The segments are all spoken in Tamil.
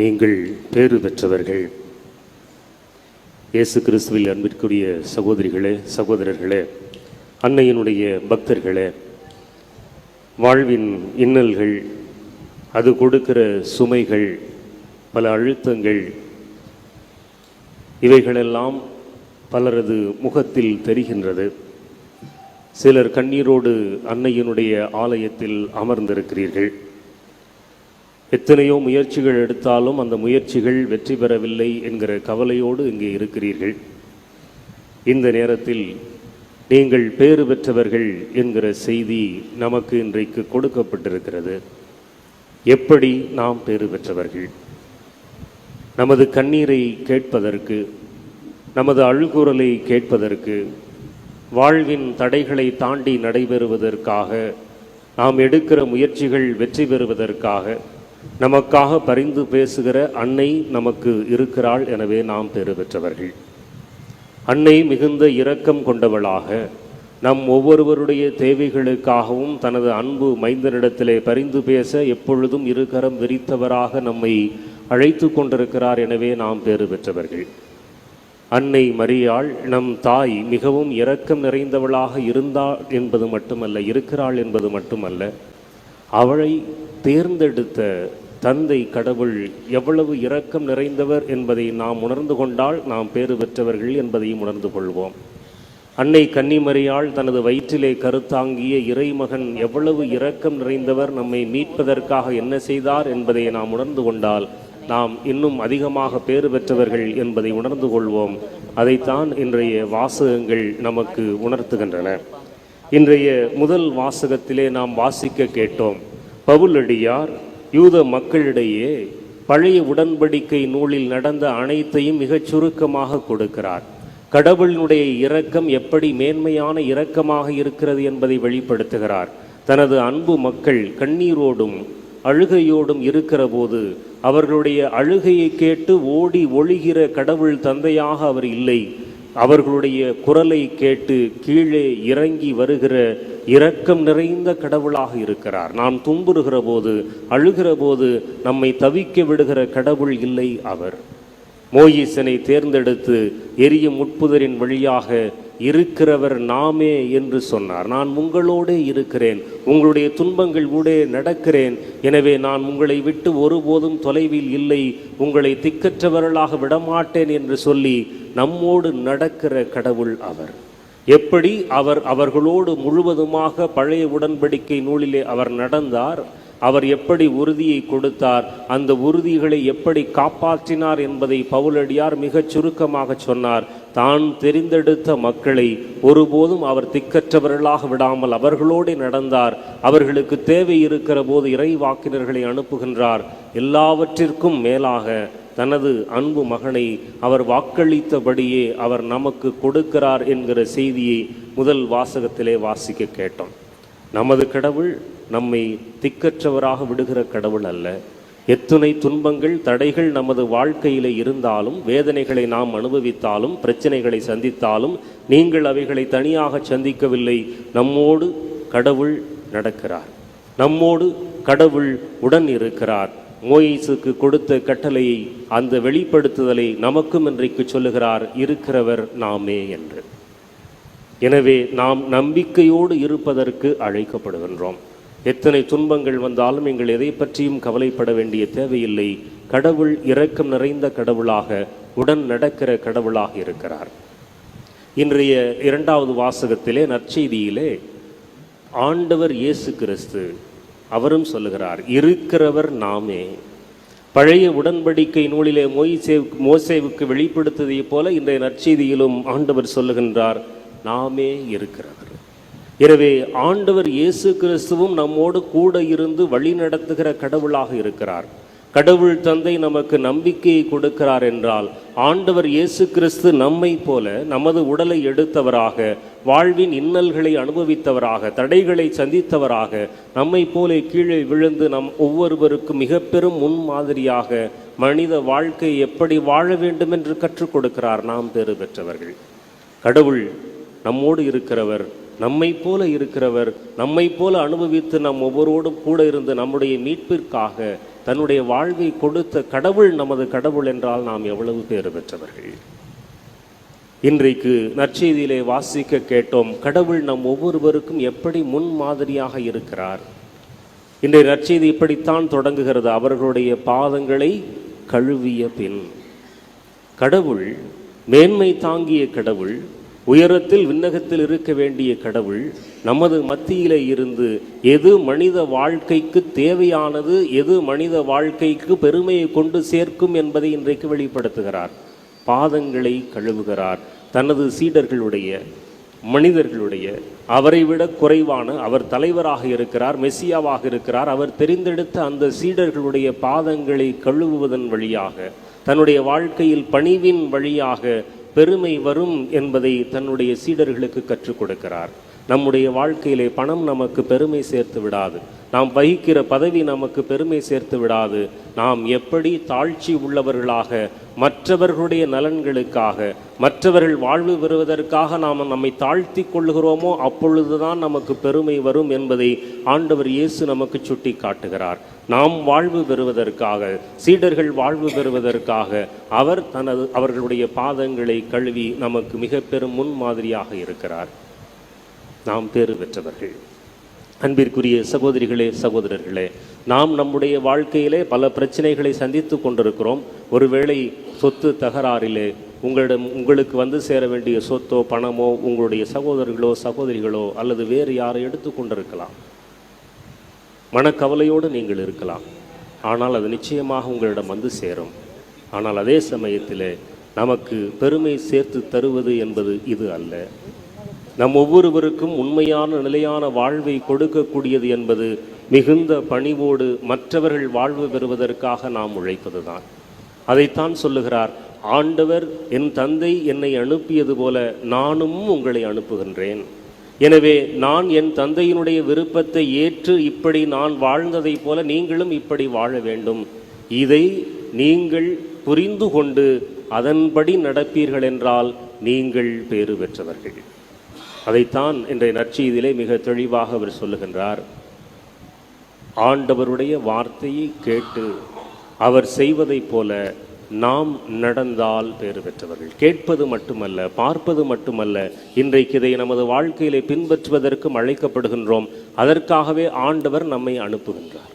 நீங்கள் பேறு பெற்றவர்கள். இயேசு கிறிஸ்துவில் அன்பிற்குரிய சகோதரிகளே சகோதரர்களே அன்னையினுடைய பக்தர்களே வாழ்வின் இன்னல்கள் அது கொடுக்கிற சுமைகள் பல அழுத்தங்கள் இவைகளெல்லாம் பலரது முகத்தில் தெரிகின்றது. சிலர் கண்ணீரோடு அன்னையினுடைய ஆலயத்தில் அமர்ந்திருக்கிறீர்கள். எத்தனையோ முயற்சிகள் எடுத்தாலும் அந்த முயற்சிகள் வெற்றி பெறவில்லை என்கிற கவலையோடு இங்கே இருக்கிறீர்கள். இந்த நேரத்தில் நீங்கள் பேறு பெற்றவர்கள் என்கிற செய்தி நமக்கு இன்றைக்கு கொடுக்கப்பட்டிருக்கிறது. எப்படி நாம் பேறு பெற்றவர்கள்? நமது கண்ணீரை கேட்பதற்கு நமது அழுகுரலை கேட்பதற்கு வாழ்வின் தடைகளை தாண்டி நடைபெறுவதற்காக நாம் எடுக்கிற முயற்சிகள் வெற்றி பெறுவதற்காக நமக்காக பரிந்து பேசுகிற அன்னை நமக்கு இருக்கிறாள் எனவே நாம் பெறு பெற்றவர்கள் அன்னை மிகுந்த இரக்கம் கொண்டவளாக நம் ஒவ்வொருவருடைய தேவைகளுக்காகவும் தனது அன்பு மைந்தனிடத்திலே பரிந்து பேச எப்பொழுதும் இருக்கரம் விரித்தவராக நம்மை அழைத்து கொண்டிருக்கிறார் எனவே நாம் பேறு பெற்றவர்கள் அன்னை மரியாள் நம் தாய் மிகவும் இரக்கம் நிறைந்தவளாக இருந்தாள் என்பது மட்டுமல்ல இருக்கிறாள் என்பது மட்டுமல்ல அவளை தேர்ந்தெடுத்த தந்தை கடவுள் எவ்வளவு இரக்கம் நிறைந்தவர் என்பதை நாம் உணர்ந்து கொண்டால் நாம் பேறு பெற்றவர்கள் என்பதையும் உணர்ந்து கொள்வோம். அன்னை கன்னிமரியாள் தனது வயிற்றிலே கருத்தாங்கிய இறைமகன் எவ்வளவு இரக்கம் நிறைந்தவர் நம்மை மீட்பதற்காக என்ன செய்தார் என்பதை நாம் உணர்ந்து கொண்டால் நாம் இன்னும் அதிகமாக பேறு பெற்றவர்கள் என்பதை உணர்ந்து கொள்வோம். அதைத்தான் இன்றைய வாசகங்கள் நமக்கு உணர்த்துகின்றன. இன்றைய முதல் வாசகத்திலே நாம் வாசிக்க கேட்டோம். பவுலடியார் யூத மக்களிடையே பழைய உடன்படிக்கை நூலில் நடந்த அனைத்தையும் மிகச் சுருக்கமாக கொடுக்கிறார். கடவுளினுடைய இரக்கம் எப்படி மேன்மையான இரக்கமாக இருக்கிறது என்பதை வெளிப்படுத்துகிறார். தனது அன்பு மக்கள் கண்ணீரோடும் அழுகையோடும் இருக்கிற போது அவர்களுடைய அழுகையை கேட்டு ஓடி ஒழிகிற கடவுள் தந்தையாக அவர் இல்லை. அவர்களுடைய குரலை கேட்டு கீழே இறங்கி வருகிற இரக்கம் நிறைந்த கடவுளாக இருக்கிறார். நாம் துன்புறுகிற போது அழுகிற போது நம்மை தவிக்க விடுகிற கடவுள் இல்லை அவர். மோயிசனை தேர்ந்தெடுத்து எரியும் முட்புதரின் வழியாக இருக்கிறவர் நாமே என்று சொன்னார். நான் உங்களோடே இருக்கிறேன். உங்களுடைய துன்பங்கள் ஊடே நடக்கிறேன். எனவே நான் உங்களை விட்டு ஒருபோதும் தொலைவில் இல்லை. உங்களை திக்கற்றவர்களாக விடமாட்டேன் என்று சொல்லி நம்மோடு நடக்கிற கடவுள் அவர். எப்படி அவர் அவர்களோடு முழுவதுமாக பழைய உடன்படிக்கை நூலிலே அவர் நடந்தார் அவர் எப்படி உறுதியை கொடுத்தார் அந்த உறுதிகளை எப்படி காப்பாற்றினார் என்பதை பவுலடியார் மிகச் சுருக்கமாக சொன்னார். தான் தெரிந்தெடுத்த மக்களை ஒருபோதும் அவர் திக்கற்றவர்களாக விடாமல் அவர்களோடு நடந்தார். அவர்களுக்கு தேவை இருக்கிற போது இறைவாக்கினர்களை அனுப்புகின்றார். எல்லாவற்றிற்கும் மேலாக தனது அன்பு மகனை அவர் வாக்களித்தபடியே அவர் நமக்கு கொடுக்கிறார் என்கிற செய்தியை முதல் வாசகத்திலே வாசிக்க கேட்டோம். நமது கடவுள் நம்மை திக்கற்றவராக விடுகிற கடவுள் அல்ல. எத்துணை துன்பங்கள் தடைகள் நமது வாழ்க்கையில் இருந்தாலும் வேதனைகளை நாம் அனுபவித்தாலும் பிரச்சனைகளை சந்தித்தாலும் நீங்கள் அவைகளை தனியாக சந்திக்கவில்லை. நம்மோடு கடவுள் நடக்கிறார். நம்மோடு கடவுள் உடன் இருக்கிறார். மோயிசுக்கு கொடுத்த கட்டளையை அந்த வெளிப்படுத்துதலை நமக்கும் இன்றைக்கு சொல்லுகிறார் இருக்கிறவர் நாமே என்று. எனவே நாம் நம்பிக்கையோடு இருப்பதற்கு அழைக்கப்படுகின்றோம். எத்தனை துன்பங்கள் வந்தாலும் எங்கள் எதை பற்றியும் கவலைப்பட வேண்டிய தேவையில்லை. கடவுள் இரக்கம் நிறைந்த கடவுளாக உடன் நடக்கிற கடவுளாக இருக்கிறார். இன்றைய இரண்டாவது வாசகத்திலே நற்செய்தியிலே ஆண்டவர் இயேசு கிறிஸ்து அவரும் சொல்லுகிறார் இருக்கிறவர் நாமே. பழைய உடன்படிக்கை நூலிலே மோயிசே மோசேவுக்கு வெளிப்படுத்தியதைப் போல இன்றைய நற்செய்தியிலும் ஆண்டவர் சொல்லுகின்றார் நாமே இருக்கிறவர். எனவே ஆண்டவர் இயேசு கிறிஸ்துவும் நம்மோடு கூட இருந்து வழி நடத்துகிற கடவுளாக இருக்கிறார். கடவுள் தந்தை நமக்கு நம்பிக்கையை கொடுக்கிறார் என்றால் ஆண்டவர் இயேசு கிறிஸ்து நம்மை போல நமது உடலை எடுத்தவராக வாழ்வின் இன்னல்களை அனுபவித்தவராக தடைகளை சந்தித்தவராக நம்மை போல கீழே விழுந்து நம் ஒவ்வொருவருக்கும் மிக பெரும் முன்மாதிரியாக மனித வாழ்க்கை எப்படி வாழ வேண்டும் என்று கற்றுக் கொடுக்கிறார் நாம் பேறு பெற்றவர்கள். கடவுள் நம்மோடு இருக்கிறவர் நம்மை போல இருக்கிறவர் நம்மை போல அனுபவித்து நம் ஒவ்வொருவரோடும் கூட இருந்து நம்முடைய மீட்பிற்காக தன்னுடைய வாழ்வை கொடுத்த கடவுள் நமது கடவுள் என்றால் நாம் எவ்வளவு பேறு பெற்றவர்கள்? இன்றைக்கு நற்செய்தியிலே வாசிக்க கேட்டோம் கடவுள் நம் ஒவ்வொருவருக்கும் எப்படி முன் மாதிரியாக இருக்கிறார்? இன்றைய நற்செய்தி இப்படித்தான் தொடங்குகிறது. அவர்களுடைய பாதங்களை கழுவிய பின் கடவுள் மேன்மை தாங்கிய கடவுள் உயரத்தில் விண்ணகத்தில் இருக்க வேண்டிய கடவுள் நமது மத்தியிலே இருந்து எது மனித வாழ்க்கைக்கு தேவையானது எது மனித வாழ்க்கைக்கு பெருமையை கொண்டு சேர்க்கும் என்பதை இன்றைக்கு வெளிப்படுத்துகிறார். பாதங்களை கழுவுகிறார். தனது சீடர்களுடைய மனிதர்களுடைய அவரை விட குறைவான அவர் தலைவராக இருக்கிறார் மெஸ்ஸியாவாக இருக்கிறார் அவர் தெரிந்தெடுத்த அந்த சீடர்களுடைய பாதங்களை கழுவுவதன் வழியாக தன்னுடைய வாழ்க்கையில் பணிவின் வழியாக பெருமை வரும் என்பதை தன்னுடைய சீடர்களுக்கு கற்றுக் கொடுக்கிறார். நம்முடைய வாழ்க்கையிலே பணம் நமக்கு பெருமை சேர்த்து விடாது. நாம் வகிக்கிற பதவி நமக்கு பெருமை சேர்த்து விடாது. நாம் எப்படி தாழ்ச்சி உள்ளவர்களாக மற்றவர்களுடைய நலன்களுக்காக மற்றவர்கள் வாழ்வு பெறுவதற்காக நாம் நம்மை தாழ்த்தி கொள்ளுகிறோமோ அப்பொழுதுதான் நமக்கு பெருமை வரும் என்பதை ஆண்டவர் இயேசு நமக்கு சுட்டி காட்டுகிறார் நாம் வாழ்வு பெறுவதற்காக சீடர்கள் வாழ்வு பெறுவதற்காக அவர் தனது அவர்களுடைய பாதங்களை கழுவி நமக்கு மிக பெரும் முன்மாதிரியாக இருக்கிறார். நாம் பேறு பெற்றவர்கள். அன்பிற்குரிய சகோதரிகளே சகோதரர்களே நாம் நம்முடைய வாழ்க்கையிலே பல பிரச்சனைகளை சந்தித்து கொண்டிருக்கிறோம். ஒருவேளை சொத்து தகராறிலே உங்களிடம் உங்களுக்கு வந்து சேர வேண்டிய சொத்தோ பணமோ உங்களுடைய சகோதரர்களோ சகோதரிகளோ அல்லது வேறு யாரை எடுத்து கொண்டிருக்கலாம். மனக்கவலையோடு நீங்கள் இருக்கலாம். ஆனால் அது நிச்சயமாக உங்களிடம் வந்து சேரும். ஆனால் அதே சமயத்தில் நமக்கு பெருமை சேர்த்து தருவது என்பது இது அல்ல. நம் ஒவ்வொருவருக்கும் உண்மையான நிலையான வாழ்வை கொடுக்கக்கூடியது என்பது மிகுந்த பணிவோடு மற்றவர்கள் வாழ்வு பெறுவதற்காக நாம் உழைப்பதுதான். அதைத்தான் சொல்லுகிறார் ஆண்டவர் என் தந்தை என்னை அனுப்பியது போல நானும் உங்களை அனுப்புகின்றேன். எனவே நான் என் தந்தையினுடைய விருப்பத்தை ஏற்று இப்படி நான் வாழ்ந்ததைப் போல நீங்களும் இப்படி வாழ வேண்டும். இதை நீங்கள் புரிந்து கொண்டு அதன்படி நடப்பீர்கள் என்றால் நீங்கள் பேறு பெற்றவர்கள். அதைத்தான் இன்றைய நற்செய்தியிலே மிக தெளிவாக அவர் சொல்லுகின்றார். ஆண்டவருடைய வார்த்தையை கேட்டு அவர் செய்வதைப் போல நாம் நடந்தால் பேறு பெற்றவர்கள். கேட்பது மட்டுமல்ல பார்ப்பது மட்டுமல்ல இன்றைக்கு இதை நமது வாழ்க்கையிலே பின்பற்றுவதற்கும் அழைக்கப்படுகின்றோம். அதற்காகவே ஆண்டவர் நம்மை அனுப்புகின்றார்.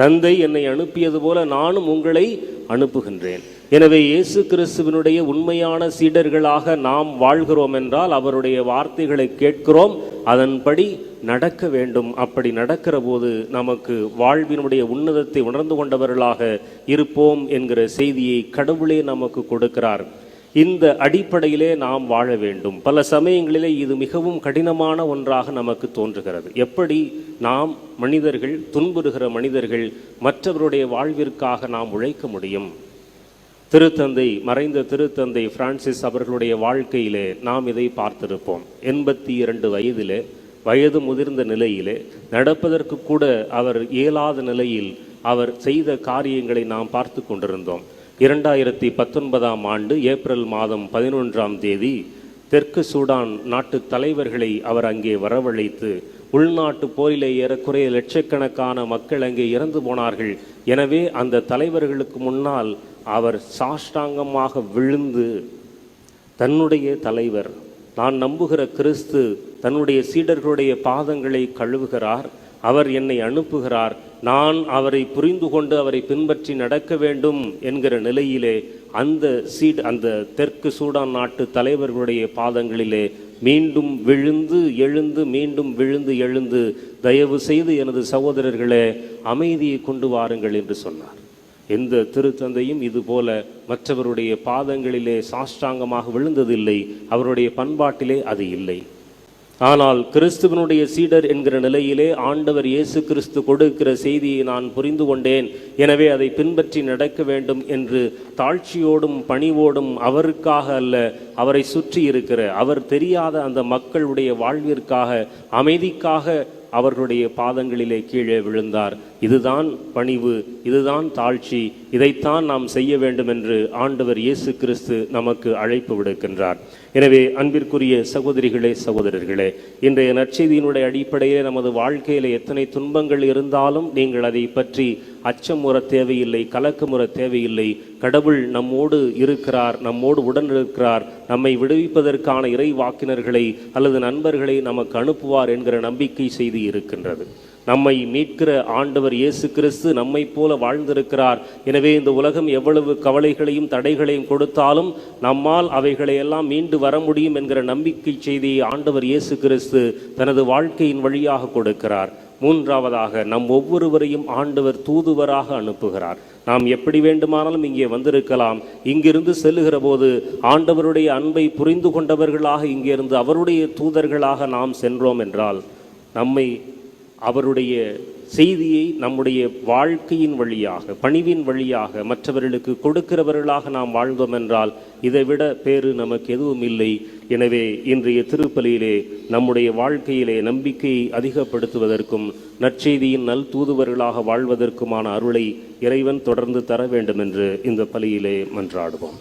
தந்தை என்னை அனுப்பியது போல நானும் உங்களை அனுப்புகின்றேன். எனவே இயேசு கிறிஸ்துவினுடைய உண்மையான சீடர்களாக நாம் வாழ்கிறோம் என்றால் அவருடைய வார்த்தைகளை கேட்கிறோம். அதன்படி நடக்க வேண்டும். அப்படி நடக்கிற போது நமக்கு வாழ்வினுடைய உன்னதத்தை உணர்ந்து கொண்டவர்களாக இருப்போம் என்கிற செய்தியை கடவுளே நமக்கு கொடுக்கிறார். இந்த அடிப்படையிலே நாம் வாழ வேண்டும். பல சமயங்களிலே இது மிகவும் கடினமான ஒன்றாக நமக்கு தோன்றுகிறது. எப்படி நாம் மனிதர்கள் துன்புறுகிற மனிதர்கள் மற்றவருடைய வாழ்விற்காக நாம் உழைக்க முடியும்? திருத்தந்தை மறைந்த திருத்தந்தை பிரான்சிஸ் அவர்களுடைய வாழ்க்கையிலே நாம் இதை பார்த்திருப்போம். எண்பத்தி இரண்டு வயதிலே வயது முதிர்ந்த நிலையிலே நடப்பதற்கு கூட அவர் இயலாத நிலையில் அவர் செய்த காரியங்களை நாம் பார்த்து கொண்டிருந்தோம். இரண்டாயிரத்தி பத்தொன்பதாம் ஆண்டு ஏப்ரல் மாதம் பதினொன்றாம் தேதி தெற்கு சூடான் நாட்டு தலைவர்களை அவர் அங்கே வரவழைத்து உள்நாட்டு போரிலே ஏறக்குறைய லட்சக்கணக்கான மக்கள் அங்கே இறந்து போனார்கள். எனவே அந்த தலைவர்களுக்கு முன்னால் அவர் சாஷ்டாங்கமாக விழுந்து தன்னுடைய தலைவர் நான் நம்புகிற கிறிஸ்து தன்னுடைய சீடர்களுடைய பாதங்களை கழுவுகிறார் அவர் என்னை அனுப்புகிறார் நான் அவரை புரிந்து கொண்டு அவரை பின்பற்றி நடக்க வேண்டும் என்கிற நிலையிலே அந்த சீட் அந்த தெற்கு சூடான் நாட்டு தலைவர்களுடைய பாதங்களிலே மீண்டும் விழுந்து எழுந்து மீண்டும் விழுந்து எழுந்து தயவு செய்து எனது சகோதரர்களே அமைதியை கொண்டு வாருங்கள் என்று சொன்னார். எந்த திருத்தந்தையும் இதுபோல மற்றவருடைய பாதங்களிலே சாஷ்டாங்கமாக விழுந்ததில்லை அவருடைய பண்பாட்டிலே அது இல்லை. ஆனால் கிறிஸ்துவனுடைய சீடர் என்கிற நிலையிலே ஆண்டவர் இயேசு கிறிஸ்து கொடுக்கிற செய்தியை நான் புரிந்து கொண்டேன். எனவே அதை பின்பற்றி நடக்க வேண்டும் என்று தாழ்ச்சியோடும் பணிவோடும் அவருக்காக அல்ல அவரை சுற்றி இருக்கிற அவர் தெரியாத அந்த மக்களுடைய வாழ்விற்காக அமைதிக்காக அவர்களுடைய பாதங்களிலே கீழே விழுந்தார். இதுதான் பணிவு இதுதான் தாழ்ச்சி இதைத்தான் நாம் செய்ய வேண்டும் என்று ஆண்டவர் இயேசு கிறிஸ்து நமக்கு அழைப்பு விடுக்கின்றார். எனவே அன்பிற்குரிய சகோதரிகளே சகோதரர்களே இன்றைய நற்செய்தியினுடைய அடிப்படையில் நமது வாழ்க்கையில் எத்தனை துன்பங்கள் இருந்தாலும் நீங்கள் அதை பற்றி அச்சம் உற தேவையில்லை கலக்கமுற தேவையில்லை. கடவுள் நம்மோடு இருக்கிறார் நம்மோடு உடன் இருக்கிறார் நம்மை விடுவிப்பதற்கான இறை வாக்கினர்களை அல்லது நண்பர்களை நமக்கு அனுப்புவார் என்கிற நம்பிக்கை செய்தி இருக்கின்றது. நம்மை மீட்கிற ஆண்டவர் இயேசு கிறிஸ்து நம்மைப் போல வாழ்ந்திருக்கிறார். எனவே இந்த உலகம் எவ்வளவு கவலைகளையும் தடைகளையும் கொடுத்தாலும் நம்மால் அவைகளை எல்லாம் மீண்டு வர முடியும் என்கிற நம்பிக்கை செய்தியை ஆண்டவர் இயேசு கிறிஸ்து தனது வாழ்க்கையின் வழியாக கொடுக்கிறார். மூன்றாவதாக நம் ஒவ்வொருவரையும் ஆண்டவர் தூதுவராக அனுப்புகிறார். நாம் எப்படி வேண்டுமானாலும் இங்கே வந்திருக்கலாம். இங்கிருந்து செல்லுகிற போது ஆண்டவருடைய அன்பை புரிந்து கொண்டவர்களாக இங்கிருந்து அவருடைய தூதர்களாக நாம் சென்றோம் என்றால் நம்மை அவருடைய செய்தியை நம்முடைய வாழ்க்கையின் வழியாக பணிவின் வழியாக மற்றவர்களுக்கு கொடுக்கிறவர்களாக நாம் வாழ்ந்தோம் என்றால் இதைவிட பேறு நமக்கு எதுவும் இல்லை. எனவே இன்றைய திருப்பலியிலே நம்முடைய வாழ்க்கையிலே நம்பிக்கையை அதிகப்படுத்துவதற்கும் நற்செய்தியின் நல் தூதுவர்களாக வாழ்வதற்குமான அருளை இறைவன் தொடர்ந்து தர வேண்டும் என்று இந்த பலியிலே மன்றாடுவோம்.